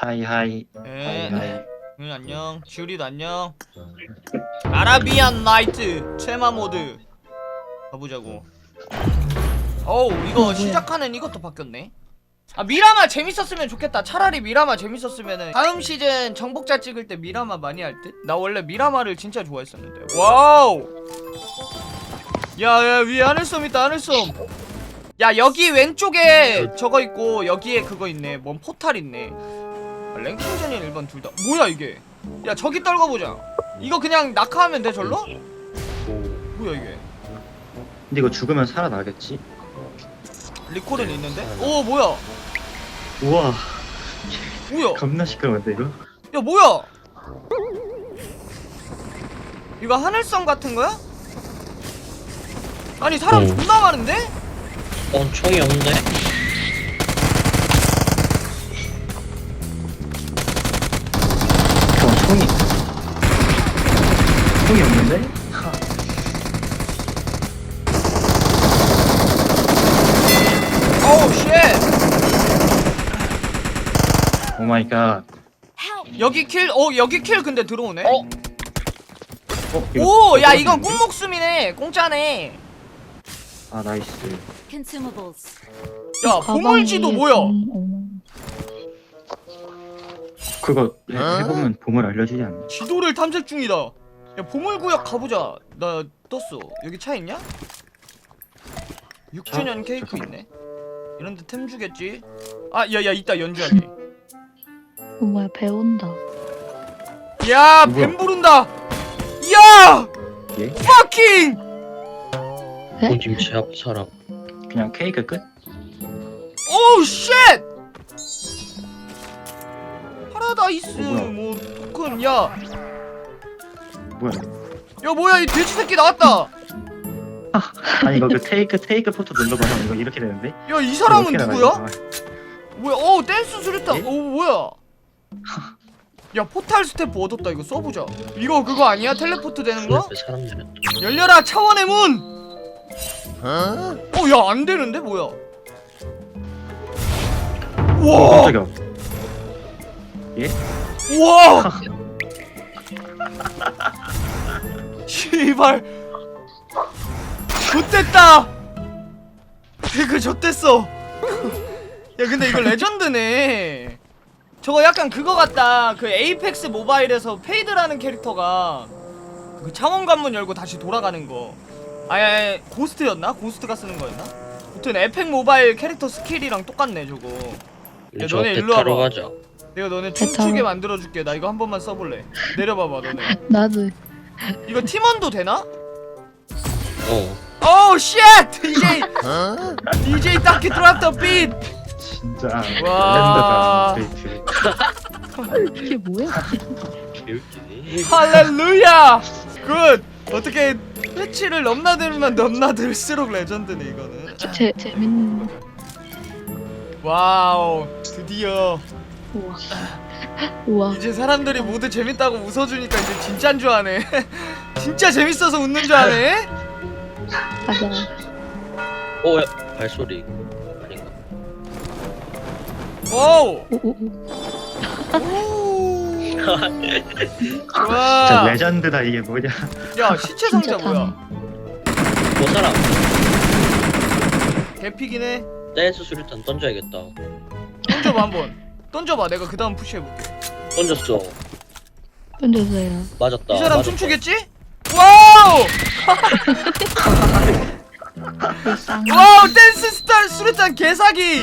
하이 하이. 에 하이 응 안녕. 지우리도 안녕. 아라비안 나이트 체마 모드. 가보자고. 어우 이거 시작하는 이것도 바뀌었네. 아 미라마 재밌었으면 좋겠다. 차라리 미라마 재밌었으면은 다음 시즌 정복자 찍을 때 미라마 많이 할 듯? 나 원래 미라마를 진짜 좋아했었는데. 와우! 야야 위에 하늘섬 있다 하늘섬 야 여기 왼쪽에 저거 있고 여기에 그거 있네. 뭔 포탈 있네. 아, 랭킹전이 1번 둘 다 뭐야 이게 야 저기 떨궈보자 이거 그냥 낙하하면 돼 절로? 뭐야 이게 근데 이거 죽으면 살아나겠지? 리콜은 있는데? 오 뭐야 우와 뭐야 겁나 시끄러운데 이거? 야 뭐야 이거 하늘성 같은 거야? 아니 사람 어. 존나 많은데? 어 총이 없네. 총이. 총이 없는데? 어우 쉣! 오 마이 갓. 여기 킬, 어 여기 킬 근데 들어오네? 어? 어, 이거 오야 떨어지는데? 이건 꽁목숨이네. 공짜네. 아 나이스. Consumables. 야 보물지도 뭐야 그거 해, 해보면 보물 알려주지 않나? 지도를 탐색 중이다. 야 보물구역 가보자. 나 떴어. 여기 차 있냐? 6주년 차? 케이크 잠깐만. 있네. 이런데 템 주겠지? 아, 야야 있다 연주하기. 어, 뭐야 배운다. 야, 뭐야? 뱀 부른다. 야, 예? 파킹. 오김치 앞 사람. 그냥 케이크 끝? 오우 쉣. 파라다이스 어, 뭐야? 뭐 토큰 야, 뭐야 야 뭐야 이 돼지 새끼 나왔다. 아니 이거 그 테이크 테이크 포토 눌러봐 이거 이렇게 되는데? 야 이 사람은 이렇게 누구야? 뭐야? 어 댄스 수류탄. 예? 어 뭐야? 야 포탈 스태프 얻었다 이거 써보자. 이거 그거 아니야? 텔레포트 되는 거? 사람. 열려라 차원의 문. 어? 야 안 되는데 뭐야? 어 와, 깜짝이야 와. 씨발. 좆됐다. 그 좆됐어. 야 근데 이거 레전드네. 저거 약간 그거 같다. 그 에이펙스 모바일에서 페이드라는 캐릭터가 그 창원 관문 열고 다시 돌아가는 거. 아예 고스트였나? 고스트가 쓰는 거였나? 아무튼 에펙 모바일 캐릭터 스킬이랑 똑같네 저거. 야, 저 너네 일로 와봐. 가자. 내가 너네 베타로. 춤추게 만들어줄게. 나 이거 한 번만 써볼래. 내려봐봐 너네. 나도 이거 팀원도 되나? 어. 오우 쉣! DJ DJ 딱히 드랍 더 빛! 진짜 와. 데이트 이게 뭐야? 개웃기네. 할렐루야! 굿! 어떻게 패치를 넘나들면 넘나들수록 레전드네 이거는 재 재밌는 와우 드디어 우와 우와 이제 사람들이 모두 재밌다고 웃어주니까 이제 진짠 줄 아네 진짜 재밌어서 웃는 줄 아네 가자. 어, 야, 발소리. 아닌가? 와우 오오 오 오. 진짜 와, 레전드다 이게 뭐냐 야 시체 상자 진짜 뭐야? 뭐 사람. 개피긴 해. 댄스 수류탄 던져야겠다. 던져봐 한번. 던져봐. 내가 그 다음 푸시해볼게. 던졌어. 던져주세요. 맞았다. 이 사람 맞았다. 춤추겠지? 와우! 불쌍. 와우! 댄스 스타일 수류탄 개사기!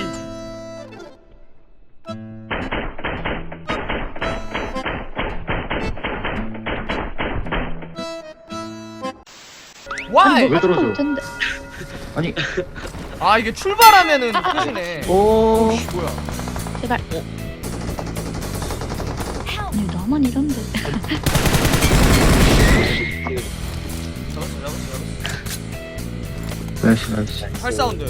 와이! 왜 들어줘? 텐데. 아니 아 이게 출발하면은 끝이네. 오 씨, 뭐야? 제발. 아니 나만 이런데. 잡았어, 잡았어, 나이스 나이스 잡았어. 8사운드.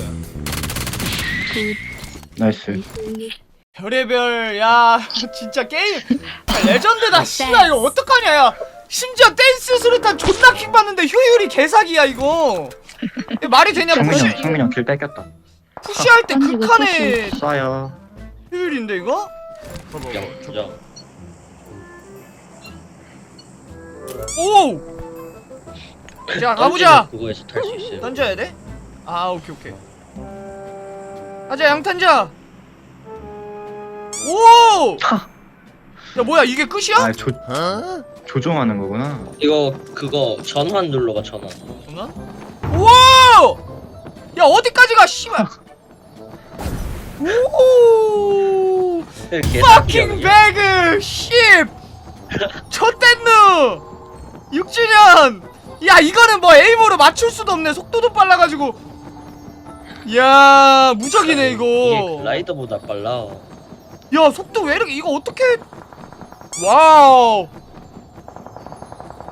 나이스 별의별, 야, 진짜 게임. 야, 레전드다, 씨발, 이거 어떡하냐, 야. 심지어 댄스 수류탄 존나 킥 받는데 효율이 개사기야, 이거. 이거 말이 되냐, 푸시, 형 성민이 형길 뺏겼다 푸시할 때 극한의 쏴요 효율인데, 이거? 봐봐 오! 자 가보자 그거에서 탈 수 있어요 던져야 돼? 아 오케이 오케이 가자 양탄자 오! 야 뭐야 이게 끝이야? 아 조, 조종하는 거구나 이거 그거 전환 눌러봐 전환 전화? 우와! 야 어디까지 가 씨발 오! fucking 배그 10 좆댄누 6주년! 야 이거는 뭐 에임으로 맞출 수도 없네. 속도도 빨라가지고. 야 무적이네 이게 그 이거. 라이더보다 빨라. 야 속도 왜 이렇게 이거 어떻게 와우.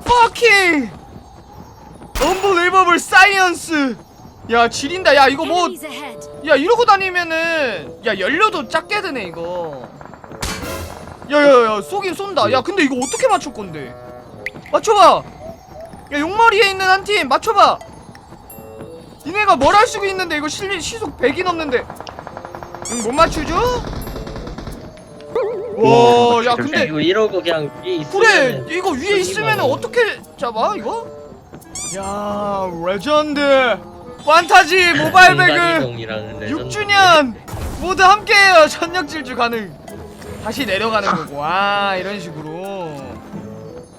Fucking unbelievable science. 야 지린다. 야 이거 뭐 Enemies ahead. 야 이러고 다니면은 야 연료도 작게 드네 이거. 야야야 쏘긴 쏜다. 야 근데 이거 어떻게 맞출 건데 맞춰봐. 야 용머리에 있는 한 팀 맞춰봐. 니네가 뭘 할 수가 있는데 이거 실, 시속 100이 넘는데. 응, 못 맞추죠? 와 야 근데 이거 이러고 그냥 위에 그래 있으면 이거 위에 있으면 어떻게 잡아 이거? 야 레전드. 판타지 모바일 배그 인간이동이라는 레전드. 6주년 모두 함께해요. 전력 질주 가능. 다시 내려가는 거고. 아 이런 식으로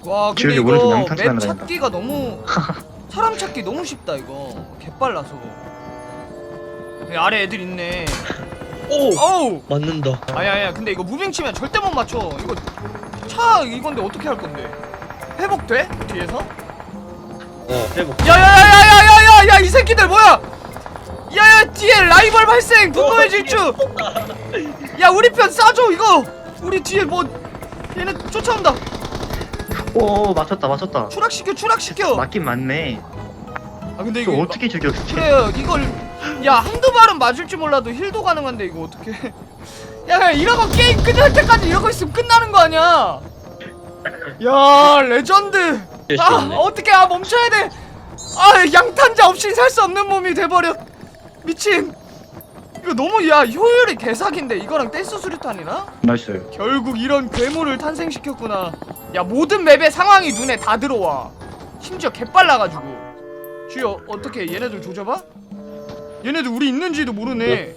와 근데 오른쪽 이거 양탄 맵. 찾기가 너무 사람 찾기 너무 쉽다 이거. 개빨라서. 여기 아래 애들 있네. 오! 어우! 맞는다. 아야 아야 근데 이거 무빙 치면 절대 못 맞춰. 이거 차 이건데 어떻게 할 건데? 회복돼? 뒤에서? 어 회복. 야야야야야야야 이 새끼들 뭐야? 야야 뒤에 라이벌 발생! 분노의 질주! 야 우리 편 싸줘 이거! 우리 뒤에 뭐 얘네 쫓아온다 오 맞췄다 맞췄다. 추락시켜 추락시켜. 맞긴 맞네. 아 근데 이거 이거 어떻게 죽여 그래요 이걸 야 한두 발은 맞을지 몰라도 힐도 가능한데 이거 어떻게 야, 야 이러고 게임 끝날 때까지 이러고 있으면 끝나는 거 아니야? 야 레전드. 아. 어떻게 아 멈춰야 돼아 양탄자 없이 살 수 없는 몸이 돼버려. 미친. 이거 너무 야 효율이 개사기인데 이거랑 댄스 수류탄이나? 나이스. 결국 이런 괴물을 탄생시켰구나 야 모든 맵의 상황이 눈에 다 들어와. 심지어 개빨라가지고. 주여 어떻게 얘네들 조져봐? 얘네들 우리 있는지도 모르네.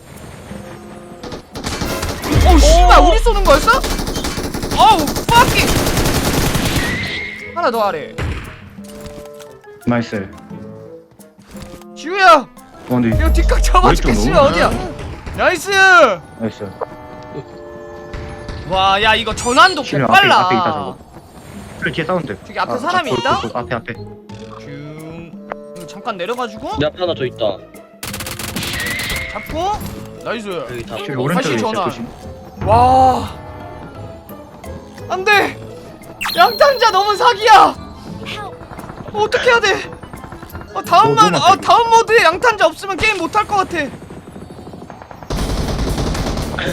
어우 씨발 우리 쏘는 거였어? 어우 fucking! 하나 더 아래. 나이스. 지우야! 어 근데 이거 뒷각 잡아줄게 너무 어디야? 나이스! 나이스. 와 야 이거 전환도 개빨라 그래 뒤에 사운드. 저기 앞에 사람이 저, 있다? 저, 저, 앞에 앞에. 줌 이거 잠깐 내려가지고. 내 앞에 하나 더 있다. 잡고. 나이스. 여기 다 저기 오른쪽에 있어 전화. 조심. 와. 안돼. 양탄자 너무 사기야. 어떻게 해야 돼? 아, 다음만 뭐, 아 다음 모드에 양탄자 없으면 게임 못할 것 같아.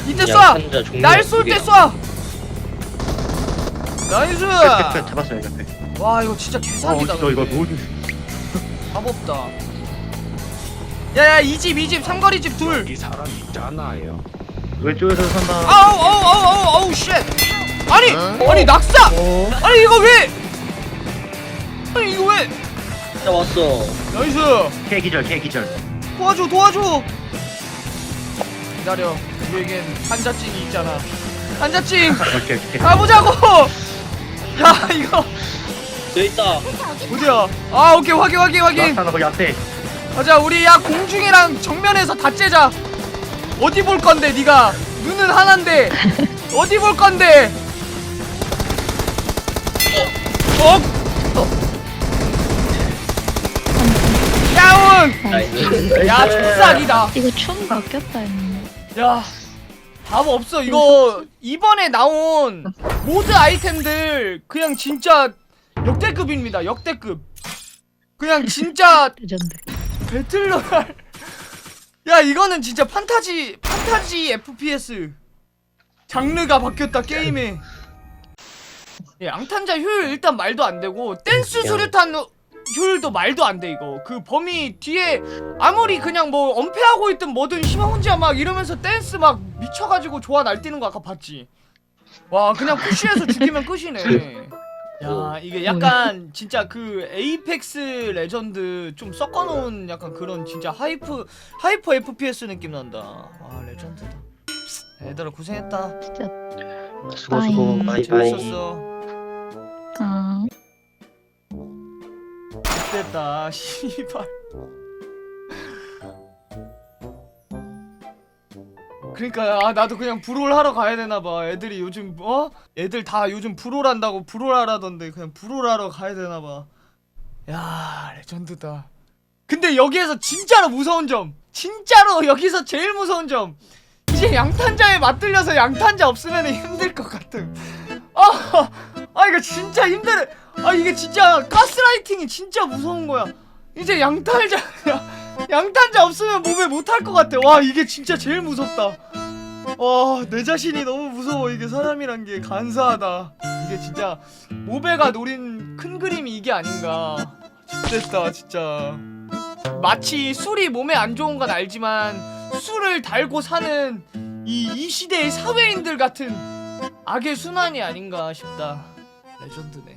이때 종류가 쏴날 쏠두 때. 쏴 나이스! 끝, 끝, 잡았어요 옆에 와 이거 진짜 어 개사기다 저 이거 근데. 뭐답 없다. 야야 이 집 이 집 삼거리 집둘. 이 사람 있잖아요. 왼쪽에서 산다 아우 아우 아우 아우 아우 쉣. 아니 아니 낙사! 어? 아니 이거 왜? 아니 이거 왜? 진짜 왔어. 나이스! 개기절 개기절. 도와줘 도와줘! 기다려. 우리에겐 한자찡이 있잖아. 한자찡 오케이 오케이. 가보자고 야 이거. 여기 있다. 어디야? 아 오케이. 확인 확인 확인. 나타나 거기 앞에. 가자. 우리 야 공중이랑 정면에서 다 째자. 어디 볼 건데 네가? 눈은 하나인데. 어디 볼 건데? 어? 야운 나이스. 야 족삭이다. 이거 춤 바뀌었다 했는데. 야 답 없어. 이거 이번에 나온 모드 아이템들 그냥 진짜 역대급입니다. 역대급. 그냥 진짜 레전드. 배틀로얄. 야 이거는 진짜 판타지 판타지 FPS 장르가 바뀌었다 게임에. 예, 양탄자 효율 일단 말도 안 되고 댄스 수류탄 효율도 말도 안 돼 이거. 그 범위 뒤에 아무리 그냥 뭐 엄폐하고 있든 뭐든 희망 혼자 막 이러면서 댄스 막 미쳐가지고 좋아 날뛰는 거 아까 봤지? 와 그냥 푸시해서 죽이면 끝이네. 야 이게 약간 진짜 그 에이펙스 레전드 좀 섞어놓은 약간 그런 진짜 하이프 하이퍼 FPS 느낌 난다. 와 레전드다. 얘들아 고생했다. 진짜 수고 수고. 빠이. 바이 바이. 재밌었어 됐다. 씨발. 그러니까 아 나도 그냥 브롤 하러 가야 되나 봐. 애들이 요즘 어? 애들 다 요즘 브롤 한다고 브롤 하라던데 그냥 브롤 하러 가야 되나 봐 야 레전드다. 근데 여기에서 진짜로 무서운 점. 진짜로 여기서 제일 무서운 점. 이제 양탄자에 맞들려서 양탄자 없으면 힘들 것 같음. 아, 아 이거 진짜 힘들어. 아 이게 진짜 가스라이팅이 진짜 무서운 거야. 이제 양탄자 양탄자 없으면 몸에 못할 것 같아. 와 이게 진짜 제일 무섭다. 와내 자신이 너무 무서워. 이게 사람이란 게 간사하다. 이게 진짜 모베가 노린 큰 그림이 이게 아닌가. 됐다 진짜. 마치 술이 몸에 안 좋은 건 알지만 술을 달고 사는 이, 이 시대의 사회인들 같은 악의 순환이 아닌가 싶다 레전드네